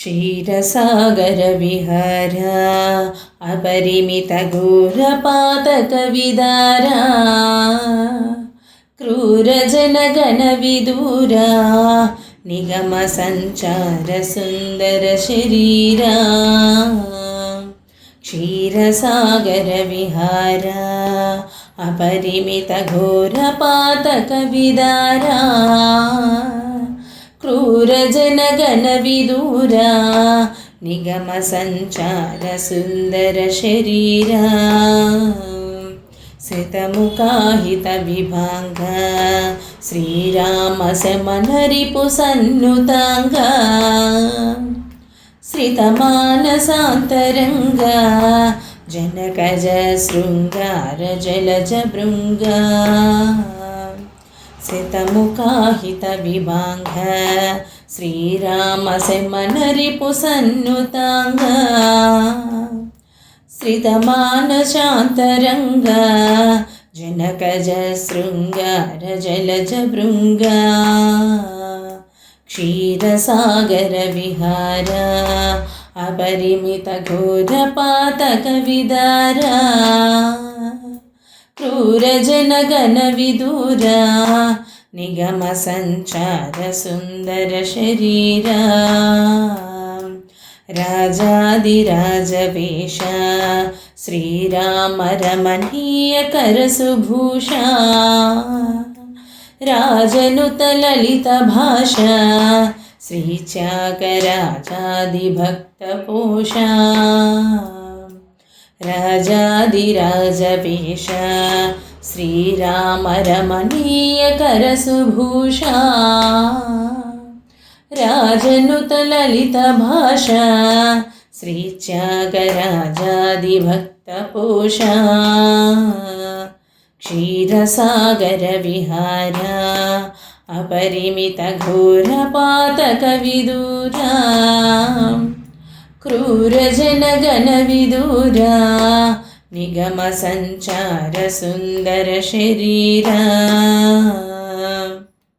क्षीरसागरविहार अपरिमितघोरपातकविदारा क्रूरजनगणविदूरा निगमसञ्चारसुन्दरशरीरा क्षीरसागरविहार अपरिमितघोरपातकविदारा విదూర జనగణ విదూర నిగమ సంచార సుందర శరీరా. శతముఖాహిత విభాంగ శ్రీరామ శమనరిపు సన్నుతాంగ. శ్రితమానసాంతరంగ జనకజ శృంగార జలజ భృంగా. श्रितमुखाहितविभाङ्ग श्रीरामसमनरिपुसन्नुताङ्ग। श्रितमानशान्तरङ्ग। जनकज शृङ्गार जलजभृङ्ग क्षीरसागरविहार। अपरिमितघोरपातकविदारा क्रूरजनगणविदूरा निगमसञ्चारसुन्दरशरीरा राजादिराजवेश श्रीरामरमणीयकरसुभूषा राजनुतललितभाषा श्रीचाकराजादिभक्तपोषा राजादिराजवेश श्रीरामरमणीयकरसुभूषा। राजनुतललितभाषा। श्रीत्यागराजादिभक्तपोषा क्षीरसागरविहार। अपरिमितघोरपातकविदूरा क्रूरजनगणविदूरा निगमसञ्चारसुन्दरशरीरा